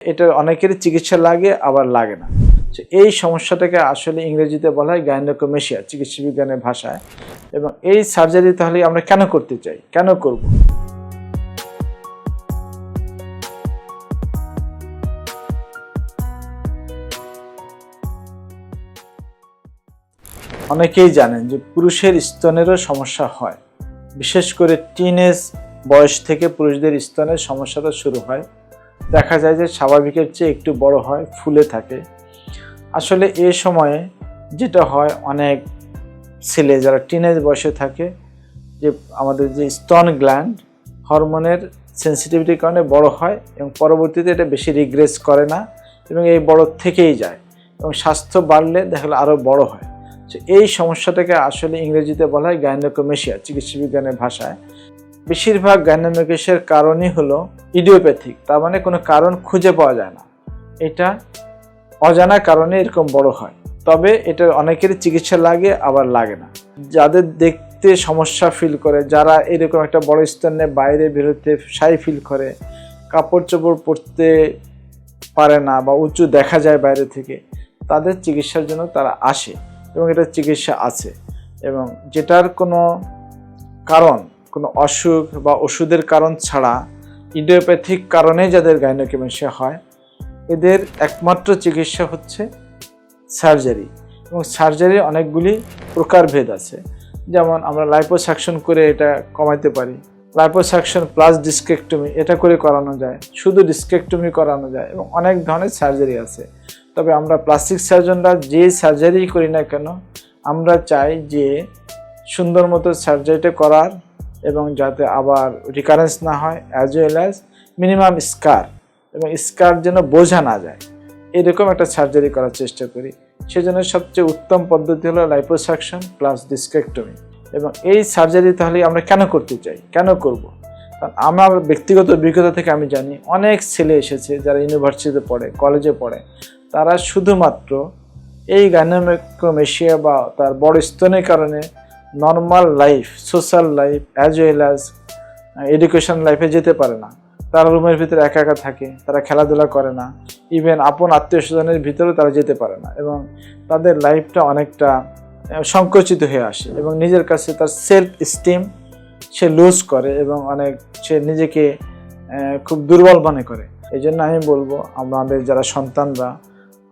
এটার অনেকেরই চিকিৎসা লাগে, আবার লাগে না। এই সমস্যাটাকে আসলে ইংরেজিতে বলা হয় গাইনোকোমেশিয়া চিকিৎসা বিজ্ঞানের ভাষায়। এবং এই সার্জারি তাহলে আমরা কেন করতে চাই? কেন করব? অনেকেই জানেন যে পুরুষের স্তনেরও সমস্যা হয়। বিশেষ করে টিনেজ বয়স থেকে পুরুষদের স্তনের সমস্যাটা শুরু হয়। দেখা যায় যে স্বাভাবিকের চেয়ে একটু বড় হয়, ফুলে থাকে। আসলে এ সময়ে যেটা হয়, অনেক ছেলে যারা টিনেজ বয়সে থাকে, যে আমাদের যে স্তন গ্ল্যান্ড হরমোনের সেন্সিটিভিটির কারণে বড় হয় এবং পরবর্তীতে এটা বেশি রিগ্রেস করে না এবং এই বড় থেকেই যায় এবং স্বাস্থ্য বাড়লে দেখা আরও বড় হয়। তো এই সমস্যাটাকে আসলে ইংরেজিতে বলা হয় গাইনোকোমেশিয়া চিকিৎসা বিজ্ঞানের ভাষায়। বেশিরভাগ গাইনোমেকেশের কারণই হলো ইডিওপ্যাথিক, তার মানে কোনো কারণ খুঁজে পাওয়া যায় না। এটা অজানা কারণে এরকম বড় হয়। তবে এটা অনেকেরই চিকিৎসা লাগে, আবার লাগে না। যাদের দেখতে সমস্যা ফিল করে, যারা এরকম একটা বড় স্তনে বাইরে বেরোতে সাই ফিল করে কাপড় চোপড় পরতে পারে না বা উঁচু দেখা যায় বাইরে থেকে, তাদের চিকিৎসার জন্য তারা আসে এবং এটার চিকিৎসা আছে। এবং যেটার কোনো কারণ কোনো অসুখ বা ওষুধের কারণ ছাড়া ইডিওপ্যাথিক কারণে যাদের গাইনোকেমেশিয়া হয়, এদের একমাত্র চিকিৎসা হচ্ছে সার্জারি। এবং সার্জারির অনেকগুলি প্রকারভেদ আছে। যেমন আমরা লাইপোসাকশন করে এটা কমাইতে পারি, লাইপোসাকশন প্লাস ডিসকেক্টমি, এটা করে করানো যায়, শুধু ডিসকেক্টমি করানো যায় এবং অনেক ধরনের সার্জারি আছে। তবে আমরা প্লাস্টিক সার্জনরা যে সার্জারি করি না কেন, আমরা চাই যে সুন্দর মতো সার্জারিটা করার এবং যাতে আবার রিকারেন্স না হয় as well as minimum scar এবং স্কার যেন বোঝা না যায়। এরকম একটা সার্জারি করার চেষ্টা করি। সেজন্য সবচেয়ে উত্তম পদ্ধতি হলো লাইপোসাকশন প্লাস ডিসকেক্টমি এবং এই সার্জারি তাহলে আমরা কেন করতে চাই? কেন করব? কারণ আমার ব্যক্তিগত অভিজ্ঞতা থেকে আমি জানি, অনেক ছেলে এসেছে যারা ইউনিভার্সিটিতে পড়ে কলেজে পড়ে। তারা শুধুমাত্র এই গাইনোমেক্রোমেশিয়া বা তার বড় স্তনের কারণে normal life social life as well as education লাইফে যেতে পারে না। তারা রুমের ভিতরে একা একা থাকে, তারা খেলাধুলা করে না। ইভেন আপন আত্মীয় স্বজনের ভিতরেও তারা যেতে পারে না এবং তাদের লাইফটা অনেকটা সংকুচিত হয়ে আসে এবং নিজের কাছে তার সেলফ স্টিম সে লুজ করে এবং অনেক, সে নিজেকে খুব দুর্বল মনে করে। এই জন্য আমি বলব, আমাদের যারা সন্তানরা,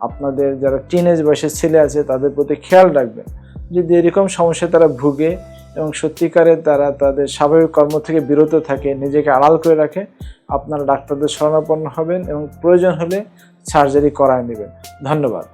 আপনাদের যারা টিনেজ বয়সের ছেলে আছে, তাদের প্রতি খেয়াল রাখবেন। যদি এরকম সমস্যা তারা ভুগে এবং সত্যিকারে তারা তাদের স্বাভাবিক কর্ম থেকে বিরত থাকে, নিজেকে আড়াল করে রাখে, আপনারা ডাক্তারদের শরণাপন্ন হবেন এবং প্রয়োজন হলে সার্জারি করায় নেবেন। ধন্যবাদ।